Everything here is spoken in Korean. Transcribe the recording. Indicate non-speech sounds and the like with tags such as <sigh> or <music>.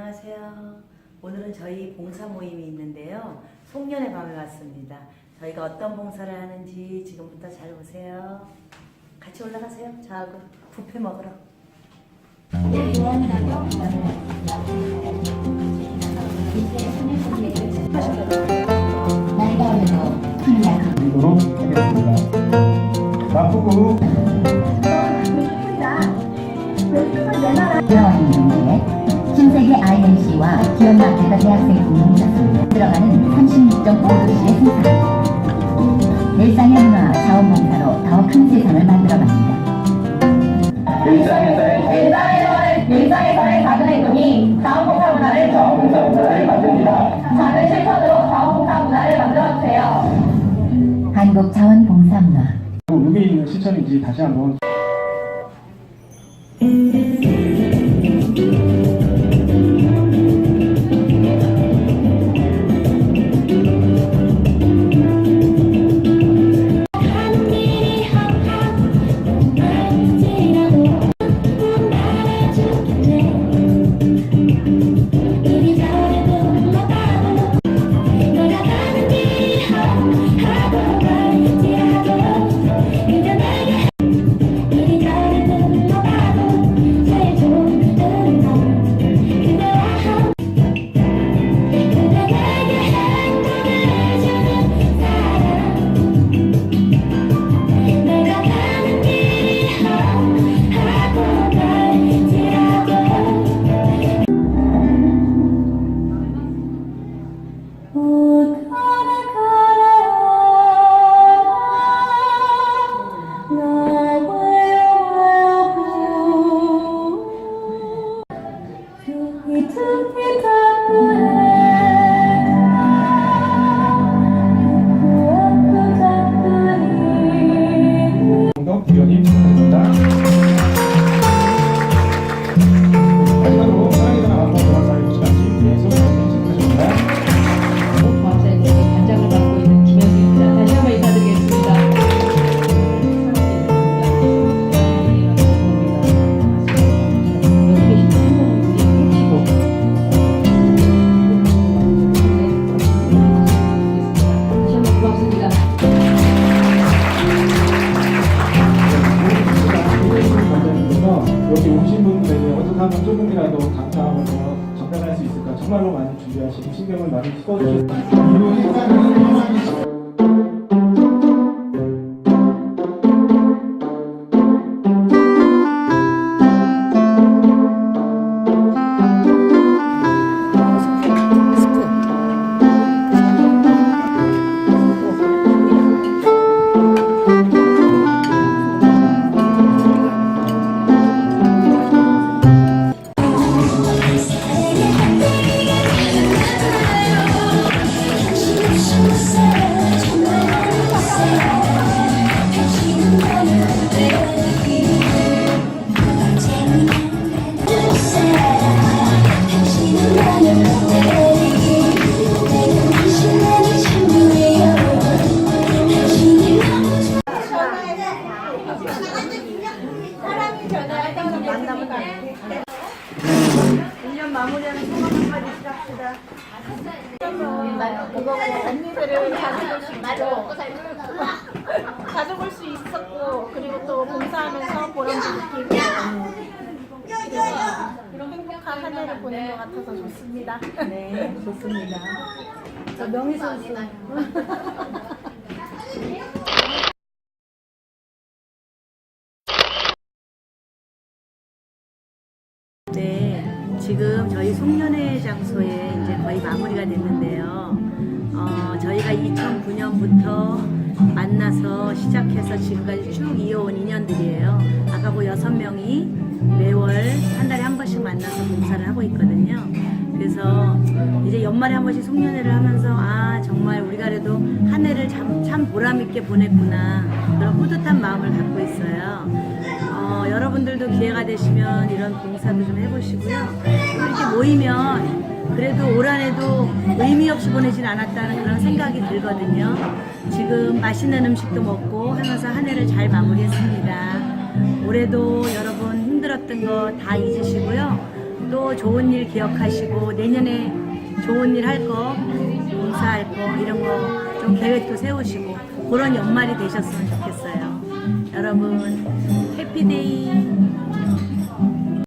안녕하세요. 오늘은 저희 봉사 모임이 있는데요. 송년회 밤에 왔습니다. 저희가 어떤 봉사를 하는지 지금부터 잘 보세요. 같이 올라가세요. 저하고 뷔페 먹으러. 드리도록 하겠습니다. 돌 대다 대학생이 공동작성으로 들어가는 36.5도시의 생산 일상의 문화 자원봉사로 더 큰 세상을 만들어갑니다. 일상에서의 일상에서의 일상에서의 작은 행동이 자원봉사 문화를 자원봉사 문화를 만듭니다. 작은 실천으로 자원봉사 문화를 만들어주세요. 한국 자원봉사 문화 의미 있는 실천인지 다시 한번 정말로 많이 준비하시고 신경을 많이 써주셨습니다. 이 행사는 언니들을 가져볼 수 있고 가져볼 수 있었고 그리고 또 봉사하면서 보람도 느끼고 이런 행복한 한 해를 보낸 것 같아서 좋습니다. 네, 좋습니다. 저 명희 선수. <laughs> 네, 지금 저희 송년회 장소에 이제 거의 마무리가 됐는데요. 어, 저희가 2009년부터 만나서 시작해서 지금까지 쭉 이어온 인연들이에요. 아까 그 여섯 명이 매월 한 달에 한 번씩 만나서 봉사를 하고 있거든요. 그래서 이제 연말에 한 번씩 송년회를 하면서 아 정말 우리가 그래도 한 해를 참, 참 보람 있게 보냈구나 그런 뿌듯한 마음을 갖고 있어요. 어, 여러분들도 기회가 되시면 이런 봉사도 좀 해보시고요. 또 이렇게 모이면 그래도 올 한 해도 의미 없이 보내진 않았다는 그런 생각이 들거든요. 지금 맛있는 음식도 먹고 하면서 한 해를 잘 마무리했습니다. 올해도 여러분 힘들었던 거 다 잊으시고요. 또 좋은 일 기억하시고 내년에 좋은 일 할 거, 봉사할 거 이런 거 좀 계획도 세우시고 그런 연말이 되셨으면 좋겠어요. 여러분 해피데이